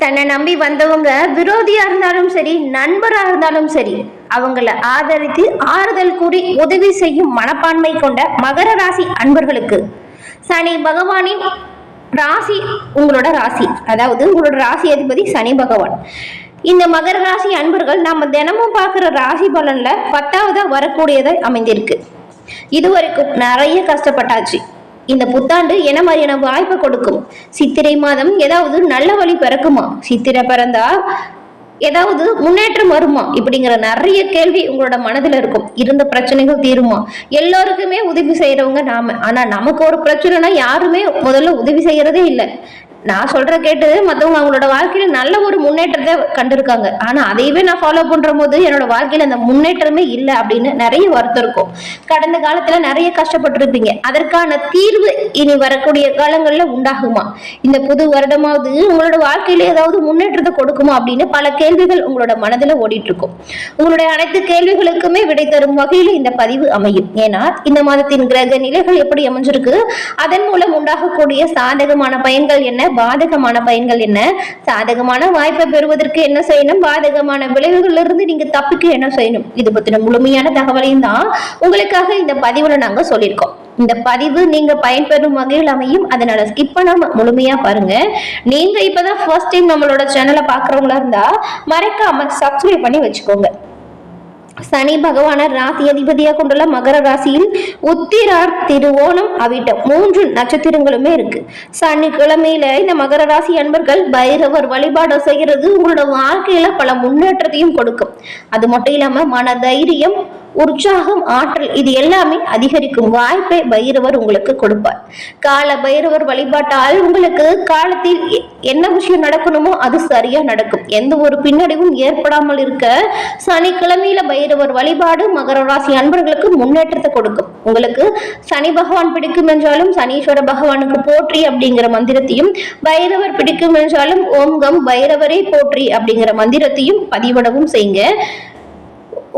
தன்னை நம்பி வந்தவங்க விரோதியா இருந்தாலும் சரி நண்பரா இருந்தாலும் சரி அவங்கள ஆதரித்து ஆறுதல் கூறி உதவி செய்யும் மனப்பான்மை கொண்ட மகர ராசி அன்பர்களுக்கு. சனி பகவானின் ராசி உங்களோட ராசி. அதாவது உங்களோட ராசி அதிபதி சனி பகவான். இந்த மகர ராசி அன்பர்கள் நம்ம தினமும் பார்க்குற ராசி பலன்ல பத்தாவதா வரக்கூடியதை அமைந்திருக்கு. இதுவரைக்கும் நிறைய கஷ்டப்பட்டாச்சு. இந்த புத்தாண்டு என்ன மாதிரியான வாய்ப்பை கொடுக்கும்? சித்திரை மாதம் ஏதாவது நல்ல வழி பிறக்குமா? சித்திரை பிறந்தா ஏதாவது முன்னேற்றம் வருமா? இப்படிங்கிற நிறைய கேள்வி உங்களோட மனதில் இருக்கும். இருந்த பிரச்சனைகள் தீருமா? எல்லாருக்குமே உதவி செய்கிறவங்க நாம. ஆனால் நமக்கு ஒரு பிரச்சனைனா யாருமே முதல்ல உதவி செய்கிறதே இல்லை. நான் சொல்ற கேட்டு மற்றவங்க அவங்களோட வாழ்க்கையில நல்ல ஒரு முன்னேற்றத்தை கண்டிருக்காங்க. ஆனா அதையவே நான் ஃபாலோ பண்ற போது என்னோட வாழ்க்கையில அந்த முன்னேற்றமே இல்லை அப்படின்னு நிறைய வருத்தம் இருக்கும். கடந்த காலத்துல நிறைய கஷ்டப்பட்டிருப்பீங்க. அதற்கான தீர்வு இனி வரக்கூடிய காலங்கள்ல உண்டாகுமா? இந்த புது வருடமாவது உங்களோட வாழ்க்கையில ஏதாவது முன்னேற்றத்தை கொடுக்குமா அப்படின்னு பல கேள்விகள் உங்களோட மனதுல ஓடிட்டு இருக்கும் உங்களுடைய அனைத்து கேள்விகளுக்குமே விடை தரும் வகையில் இந்த பதிவு அமையும். ஏன்னா இந்த மாதத்தின் கிரக நிலைகள் எப்படி அமைஞ்சிருக்கு? அதன் மூலம் உண்டாகக்கூடிய சாதகமான பயன்கள் என்ன? பாதகமான பயன்கள் என்ன? சாதகமான வாய்ப்பை பெறுவதற்கு என்ன செய்யணும்? பாதகமான விளைவுகள்ல இருந்து நீங்க தப்பிக்க என்ன செய்யணும்? இது பத்தின முழுமையான தகவலையும் தான் உங்களுக்காக இந்த பதிவுல நாங்க சொல்லியிருக்கோம். இந்த பதிவு நீங்க பயன்பெறும் வகையில் அமையும். அதனால ஸ்கிப் பண்ணாம முழுமையா பாருங்க. நீங்க இப்பதான் ஃபர்ஸ்ட் டைம் நம்மளோட சேனலை பாக்குறவங்களா இருந்தா மறக்காம சப்ஸ்கிரைப் பண்ணி வச்சுக்கோங்க. சனி பகவான ராசி அதிபதியா கொண்டுள்ள மகர ராசியில் உத்திரார் திருவோணம் அவிட்டம். மூன்று நட்சத்திரங்களுமே இருக்கு. சனிக்கிழமையில இந்த மகர ராசி அன்பர்கள் பைரவர் வழிபாடு செய்யறது உங்களோட வாழ்க்கையில பல முன்னேற்றத்தையும் கொடுக்கும். அது மட்டும் இல்லாம மன தைரியம் உற்சாகம் ஆற்றல் இது எல்லாமே அதிகரிக்கும் வாய்ப்பை பைரவர் உங்களுக்கு கொடுப்பார். கால பைரவர் வழிபாட்டால் உங்களுக்கு காலத்தில் எ- என்ன விஷயம் நடக்கணுமோ அது சரியா நடக்கும். எந்த ஒரு பின்னடைவும் ஏற்படாமல் இருக்க சனிக்கிழமையில பைரவர் வழிபாடு மகர ராசி அன்பர்களுக்கு முன்னேற்றத்தை கொடுக்கும். உங்களுக்கு சனி பகவான் பிடிக்கும் என்றாலும் சனீஸ்வர பகவானுக்கு போற்றி அப்படிங்கிற மந்திரத்தையும் பைரவர் பிடிக்கும் என்றாலும் ஓங்கம் பைரவரே போற்றி அப்படிங்கிற மந்திரத்தையும் பதிவிடவும் செய்யுங்க.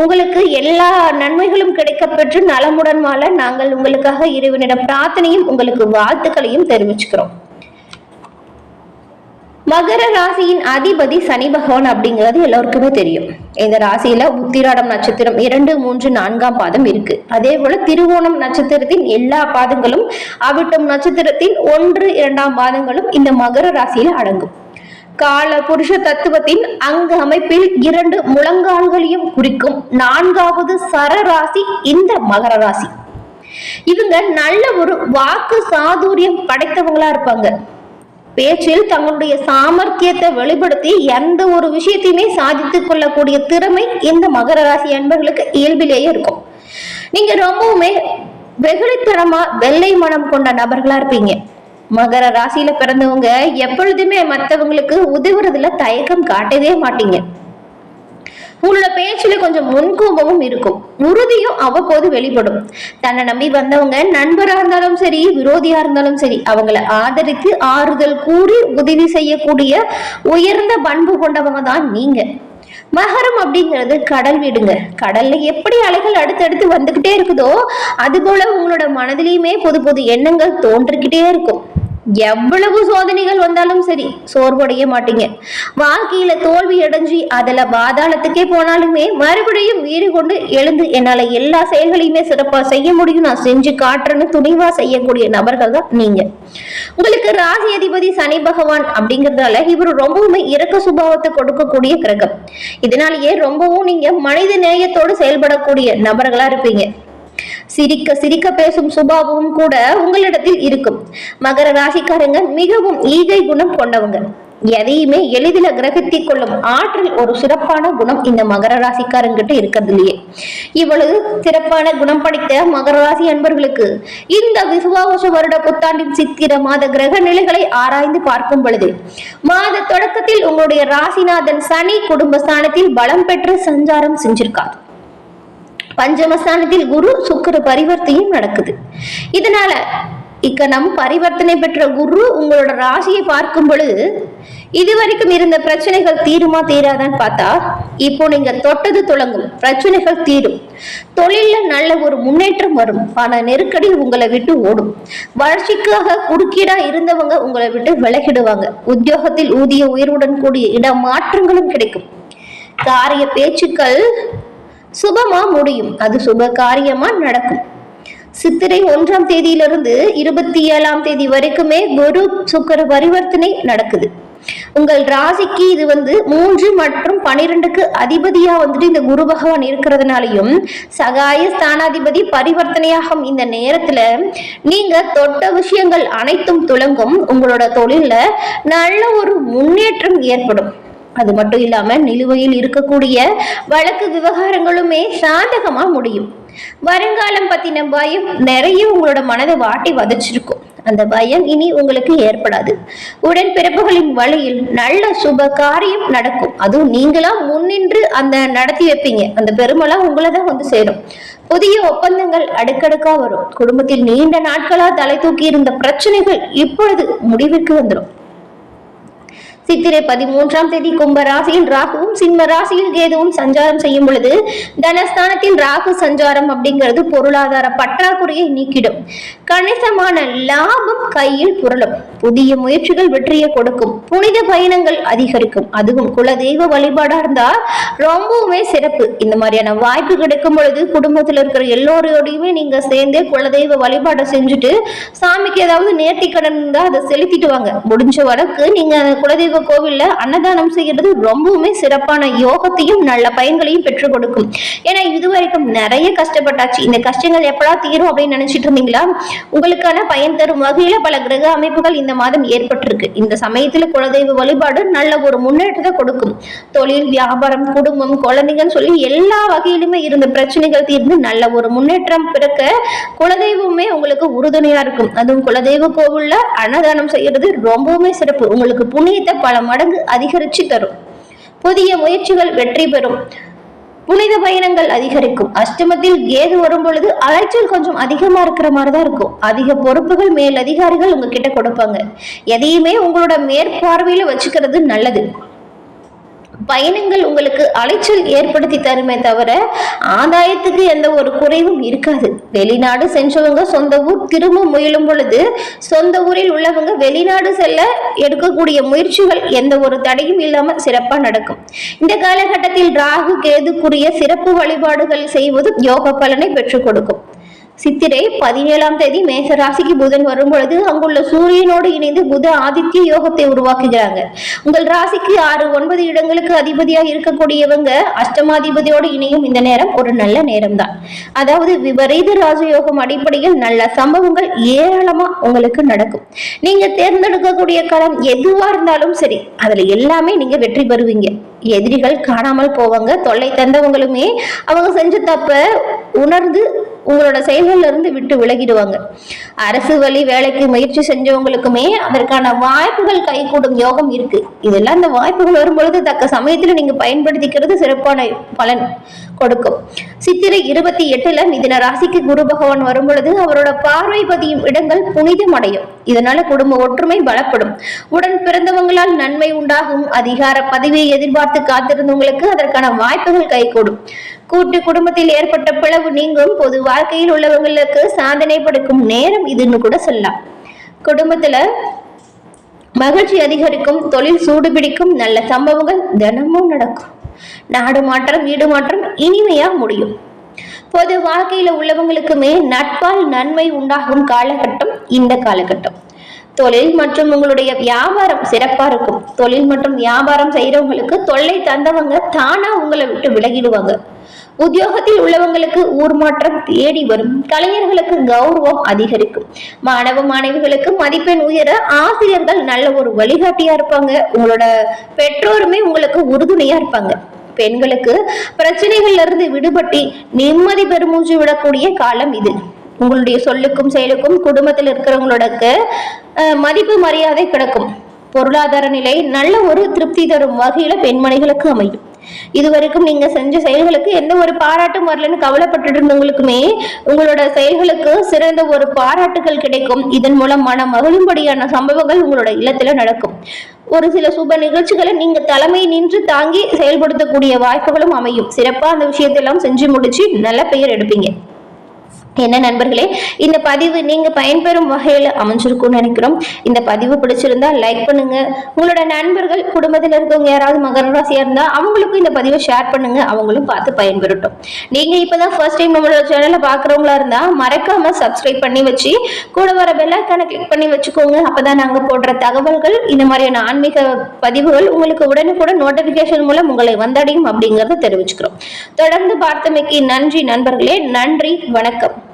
உங்களுக்கு எல்லா நன்மைகளும் கிடைக்கப்பெற்று நலமுடன் வாழ நாங்கள் உங்களுக்காக இறைவனிடம் பிரார்த்தனையும் உங்களுக்கு வாழ்த்துக்களையும் தெரிவிச்சுக்கிறோம். மகர ராசியின் அதிபதி சனி பகவான் அப்படிங்கிறது எல்லோருக்குமே தெரியும். இந்த ராசியில உத்திராடம் நட்சத்திரம் இரண்டு மூன்று நான்காம் பாதம் இருக்கு. அதே போல திருவோணம் நட்சத்திரத்தின் எல்லா பாதங்களும் அவிட்டம் நட்சத்திரத்தின் ஒன்று இரண்டாம் பாதங்களும் இந்த மகர ராசியில அடங்கும். கால புருஷ தத்துவத்தின் அங்க அமைப்பில் இரண்டு முழங்கால்களையும் குறிக்கும் நான்காவது சரராசி இந்த மகர ராசி. இவங்க நல்ல ஒரு வாக்கு சாதுரியம் படைத்தவங்களா இருப்பாங்க. பேச்சில் தங்களுடைய சாமர்த்தியத்தை வெளிப்படுத்தி எந்த ஒரு விஷயத்தையுமே சாதித்துக் கொள்ளக்கூடிய திறமை இந்த மகர ராசி அன்பர்களுக்கு இயல்பிலேயே இருக்கும். நீங்க ரொம்பவுமே வெகுளித்தனமா வெள்ளை மனம் கொண்ட நபர்களா இருப்பீங்க. மகர ராசியில பிறந்தவங்க எப்பொழுதுமே மற்றவங்களுக்கு உதவுறதுல தயக்கம் காட்டவே மாட்டீங்க. உங்களோட பேச்சுல கொஞ்சம் முன்கோபமும் இருக்கும். உறுதியும் அவ்வப்போது வெளிப்படும். தன்னை நம்பி வந்தவங்க நண்பரா இருந்தாலும் சரி விரோதியா இருந்தாலும் சரி அவங்கள ஆதரித்து ஆறுதல் கூறி உதவி செய்யக்கூடிய உயர்ந்த பண்பு கொண்டவங்க தான் நீங்க. மகரம் அப்படிங்கிறது கடல் வீடுங்க. கடல்ல எப்படி அலைகள் அடுத்தடுத்து வந்துகிட்டே இருக்குதோ அது போல உங்களோட மனதிலையுமே புது புது எண்ணங்கள் தோன்றிக்கிட்டே இருக்கும். எவ்வளவு சோதனைகள் வந்தாலும் சரி சோர்வடைய மாட்டீங்க. வாழ்க்கையில தோல்வி அடைஞ்சு அதுல பாதாளத்துக்கே போனாலுமே மறுபடியும் வீடு கொண்டு எழுந்து என்னால எல்லா செயல்களையுமே சிறப்பா செய்ய முடியும். நான் செஞ்சு காட்டுறேன்னு துணிவா செய்யக்கூடிய நபர்கள் தான் நீங்க. உங்களுக்கு ராசி அதிபதி சனி பகவான் அப்படிங்கறதால இவர் ரொம்பவுமே இரக்க சுபாவத்தை கொடுக்கக்கூடிய கிரகம். இதனாலேயே ரொம்பவும் நீங்க மனித நேயத்தோடு செயல்படக்கூடிய நபர்களா இருப்பீங்க. சிரிக்க சிரிக்க பேசும் சுபாவமும் கூட உங்களிடத்தில் இருக்கும். மகர ராசிக்காரங்க மிகவும் ஈகை குணம் கொண்டவங்க. எதையுமே எளிதில் கிரகித்திக் கொள்ளும் ஆற்றல் ஒரு சிறப்பான குணம் இந்த மகர ராசிக்காரங்கிட்ட இருக்கிறதுலயே. இவ்வளவு சிறப்பான குணம் படைத்த மகர ராசி அன்பர்களுக்கு இந்த விசுவாச வருட புத்தாண்டின் சித்திர மாத கிரக நிலைகளை ஆராய்ந்து பார்க்கும் பொழுது மாத தொடக்கத்தில் உங்களுடைய ராசிநாதன் சனி குடும்ப ஸ்தானத்தில் பலம் பெற்று சஞ்சாரம் செஞ்சிருக்கார். பஞ்சமஸ்தானத்தில் குரு சுக்கிர பரிவர்த்தையும் நடக்குது. இதனால இக்கணம் பரிவர்த்தனை பெற்ற குரு உங்களோட ராசியை பார்க்கும் பொழுது இதுவரைக்கும் இருந்த பிரச்சனைகள் தீருமா தீராதான்னு பார்த்தா இப்போ நீங்க தொட்டது தொடங்கும் பிரச்சனைகள் தீரும். தொழில்ல நல்ல ஒரு முன்னேற்றம் வரும் பண நெருக்கடி உங்களை விட்டு ஓடும். வளர்ச்சிக்காக குறுக்கீடா இருந்தவங்க உங்களை விட்டு விலகிடுவாங்க. உத்தியோகத்தில் ஊதிய உயர்வுடன் கூடிய இட மாற்றங்களும் கிடைக்கும். காரிய பேச்சுக்கள் சுபமா முடியும். அது சுப காரியமா நடக்கும். சித்திரை ஒன்றாம் தேதியிலிருந்து இருபத்தி ஏழாம் தேதி வரைக்குமே குரு சுக்கர பரிவர்த்தனை நடக்குது. உங்கள் ராசிக்கு இது வந்து மூன்று மற்றும் பனிரெண்டுக்கு அதிபதியா வந்துட்டு இந்த குரு பகவான் இருக்கிறதுனாலையும் சகாய ஸ்தானாதிபதி பரிவர்த்தனையாகும் இந்த நேரத்துல நீங்க தொட்ட விஷயங்கள் அனைத்தும் துலங்கும் உங்களோட தொழில்ல நல்ல ஒரு முன்னேற்றம் ஏற்படும். அது மட்டும் இல்லாம நிலுவையில் இருக்கக்கூடிய வழக்கு விவகாரங்களுமே சாதகமா முடியும். வருங்காலம் பத்தின பயம் நிறைய உங்களோட மனதை வாட்டி வதச்சிருக்கும். அந்த பயம் இனி உங்களுக்கு ஏற்படாது. உடன் பிறப்புகளின் வழியில் நல்ல சுப காரியம் நடக்கும். அதுவும் நீங்களா முன்னின்று அந்த நடத்தி வைப்பீங்க. அந்த பெருமளா உங்களை தான் வந்து சேரும். புதிய ஒப்பந்தங்கள் அடுக்கடுக்கா வரும். குடும்பத்தில் நீண்ட நாட்களா தலை தூக்கி இருந்த பிரச்சனைகள் இப்பொழுது முடிவுக்கு வந்துடும் சித்திரை பதிமூன்றாம் தேதி கும்ப ராசியில் ராகுவும் சிம்ம ராசியில் கேதுவும் சஞ்சாரம் செய்யும் பொழுது தனஸ்தானத்தில் ராகு சஞ்சாரம் அப்படிங்கிறது பொருளாதார பற்றாக்குறையை நீக்கிடும். கணிசமான லாபம் கையில் புரளும். புதிய முயற்சிகள் வெற்றியை கொடுக்கும். புனித பயணங்கள் அதிகரிக்கும். அதுவும் குலதெய்வ வழிபாடா இருந்தா ரொம்பவுமே சிறப்பு. இந்த மாதிரியான வாய்ப்பு கிடைக்கும் பொழுது குடும்பத்தில் இருக்கிற எல்லோரோடையுமே நீங்க சேர்ந்து குலதெய்வ வழிபாடை செஞ்சுட்டு சாமிக்கு ஏதாவது நேர்த்தி கடன் இருந்தா அதை செலுத்திட்டு வாங்க. முடிஞ்ச வழக்கு நீங்க அந்த கோவில்ல அன்னதானம் செய்யறது ரொம்பவுமே சிறப்பான யோகத்தையும் நல்ல பயன்களையும் பெற்றுக் கொடுக்கும். ஏன்னா இதுவரைக்கும் நிறைய கஷ்டப்பட்டாச்சு. இந்த கஷ்டங்கள் எப்படா தீரும் அப்படின்னு நினைச்சிட்டு இருந்தீங்களா? உங்களுக்கான பயன் தரும் வகையில பல கிரக அமைப்புகள் இந்த மாதம் ஏற்பட்டிருக்கு. இந்த சமயத்துல குலதெய்வ வழிபாடு நல்ல ஒரு முன்னேற்றத்தை கொடுக்கும். தொழில் வியாபாரம் குடும்பம் குழந்தைகள் சொல்லி எல்லா வகையிலுமே இருந்த பிரச்சனைகள் தீர்ந்து நல்ல ஒரு முன்னேற்றம் பிறக்க குலதெய்வமே உங்களுக்கு உறுதுணையா இருக்கும். அதுவும் குலதெய்வ கோவில்ல அன்னதானம் செய்யறது ரொம்பவுமே சிறப்பு. உங்களுக்கு புண்ணியத்தை பல மடங்கு அதிகரிச்சு தரும். புதிய முயற்சிகள் வெற்றி பெறும். புனித பயணங்கள் அதிகரிக்கும். அஷ்டமத்தில் கேது வரும் பொழுது அலைச்சல் கொஞ்சம் அதிகமா இருக்கிற மாதிரி தான் இருக்கும். அதிக பொறுப்புகள் மேல் அதிகாரிகள் உங்ககிட்ட கொடுப்பாங்க. எதையுமே உங்களோட மேற்பார்வையில வச்சுக்கிறது நல்லது. பயணங்கள் உங்களுக்கு அலைச்சல் ஏற்படுத்தி தருமே தவிர ஆதாயத்துக்கு எந்த ஒரு குறைவும் இருக்காது. வெளிநாடு சென்றவங்க சொந்த ஊர் திரும்ப முயலும் பொழுது சொந்த ஊரில் உள்ளவங்க வெளிநாடு செல்ல எடுக்கக்கூடிய முயற்சிகள் எந்த ஒரு தடையும் இல்லாம சிறப்பா நடக்கும். இந்த காலகட்டத்தில் ராகு கேதுக்குரிய சிறப்பு வழிபாடுகள் செய்வது யோக பலனை பெற்றுக் கொடுக்கும். சித்திரை பதினேழாம் தேதி மேச ராசிக்கு புதன் வரும் பொழுது அங்குள்ள சூரியனோடு இணைந்து புத ஆதித்ய யோகத்தை உருவாக்குகிறாங்க. உங்கள் ராசிக்கு ஆறு ஒன்பது இடங்களுக்கு அதிபதியாக இருக்கக்கூடியவங்க அஷ்டமாதிபதியோடு இணையும் இந்த நேரம் ஒரு நல்ல நேரம் தான் அதாவது விபரீத ராஜயோகம் அடிப்படையில் நல்ல சம்பவங்கள் ஏராளமா உங்களுக்கு நடக்கும். நீங்க தேர்ந்தெடுக்கக்கூடிய களம் எதுவா இருந்தாலும் சரி அதுல எல்லாமே நீங்க வெற்றி பெறுவீங்க. எதிரிகள் காணாமல் போவாங்க தொல்லை தந்தவங்களுமே அவங்க செஞ்ச தப்ப உணர்ந்து உங்களோட செயல்கள்ல இருந்து விட்டு விலகிடுவாங்க. அரசு வழி வேலைக்கு முயற்சி செஞ்சவங்களுக்குமே அதற்கான வாய்ப்புகள் கைகூடும் யோகம் இருக்கு. இதெல்லாம் இந்த வாய்ப்புகள் வரும்பொழுது தக்க சமயத்துல நீங்க பயன்படுத்திக்கிறது சிறப்பான பலன். கொடுக்கும். சித்திரை இருபத்தி எட்டுல மிதின ராசிக்கு குரு பகவான் வரும் பொழுது அவரோட பார்வை பதியும் இடங்கள் புனிதம் அடையும். இதனால குடும்ப ஒற்றுமை பலப்படும். உடன் பிறந்தவங்களால் நன்மை உண்டாகும். அதிகார பதவியை எதிர்பார்த்து காத்திருந்தவங்களுக்கு அதற்கான வாய்ப்புகள் கைகூடும். கூட்டு குடும்பத்தில் ஏற்பட்ட பிளவு நீங்கும். பொது வாழ்க்கையில் உள்ளவங்களுக்கு சாதனை படுக்கும் நேரம் இதுன்னு கூட சொல்லலாம். குடும்பத்துல மகிழ்ச்சி அதிகரிக்கும். தொழில் சூடு பிடிக்கும் நல்ல சம்பவங்கள் தினமும் நடக்கும். நாடு மாற்றம் வீடு மாற்றம் இனிமையாக முடியும். பொது வாழ்க்கையில உள்ளவங்களுக்குமே நட்பால் நன்மை உண்டாகும் காலகட்டம் இந்த காலகட்டம். தொழில் மற்றும் உங்களுடைய வியாபாரம் சிறப்பா இருக்கும். தொழில் மற்றும் வியாபாரம் செய்யறவங்களுக்கு தொல்லை தந்தவங்க தானா உங்களை விட்டு விலகிடுவாங்க. உத்தியோகத்தில் உள்ளவங்களுக்கு ஊர் மாற்றம் தேடி வரும். கலைஞர்களுக்கு கௌரவம் அதிகரிக்கும். மாணவ மாணவிகளுக்கு மதிப்பெண் உயர ஆசிரியர்கள் நல்ல ஒரு வழிகாட்டியா இருப்பாங்க. உங்களோட பெற்றோருமே உங்களுக்கு உறுதுணையா இருப்பாங்க. பெண்களுக்கு பிரச்சனைகள்ல இருந்து விடுபட்டு நிம்மதி பெருமூச்சு விடக்கூடிய காலம் இது. உங்களுடைய சொல்லுக்கும் செயலுக்கும் குடும்பத்தில் இருக்கிறவங்களோட மதிப்பு மரியாதை கிடைக்கும். பொருளாதார நிலை நல்ல ஒரு திருப்தி தரும் வகையில பெண்மணிகளுக்கு அமையும். இது வரைக்கும் நீங்க செஞ்ச செயல்களுக்கு எந்த ஒரு பாராட்டும் வரலன்னு கவலைப்பட்டு இருந்தவங்களுக்குமே உங்களோட செயல்களுக்கு சிறந்த ஒரு பாராட்டுகள் கிடைக்கும். இதன் மூலம் மன மகிழும்படியான சம்பவங்கள் உங்களோட இல்லத்துல நடக்கும். ஒரு சில சுப நிகழ்ச்சிகளை நீங்க தலைமை நின்று தாங்கி செயல்படுத்தக்கூடிய வாய்ப்புகளும் அமையும். சிறப்பா அந்த விஷயத்தெல்லாம் செஞ்சு முடிச்சு நல்ல பெயர் எடுப்பீங்க. என்ன நண்பர்களே? இந்த பதிவு நீங்க பயன்பெறும் வகையில் அமைஞ்சிருக்கும்னு நினைக்கிறோம். இந்த பதிவு பிடிச்சிருந்தா லைக் பண்ணுங்க. உங்களோட நண்பர்கள் குடும்பத்தில் இருக்கவங்க யாராவது மகர ராசியா இருந்தா அவங்களுக்கும் இந்த பதிவை ஷேர் பண்ணுங்க. அவங்களும் பார்த்து பயன்பெறட்டும். நீங்க இப்பதான் ஃபர்ஸ்ட் டைம் நம்மளோட சேனலை பாக்குறவங்களா இருந்தா மறக்காம சப்ஸ்கிரைப் பண்ணி வச்சு கூட வர பெல்லைக்கான கிளிக் பண்ணி வச்சுக்கோங்க. அப்பதான் நாங்க போடுற தகவல்கள் இந்த மாதிரியான ஆன்மீக பதிவுகள் உங்களுக்கு உடனுக்குடன் நோட்டிபிகேஷன் மூலம் உங்களை வந்தடையும் அப்படிங்கறத தெரிவிச்சுக்கிறோம். தொடர்ந்து பார்த்தமைக்கு நன்றி நண்பர்களே. நன்றி. வணக்கம்.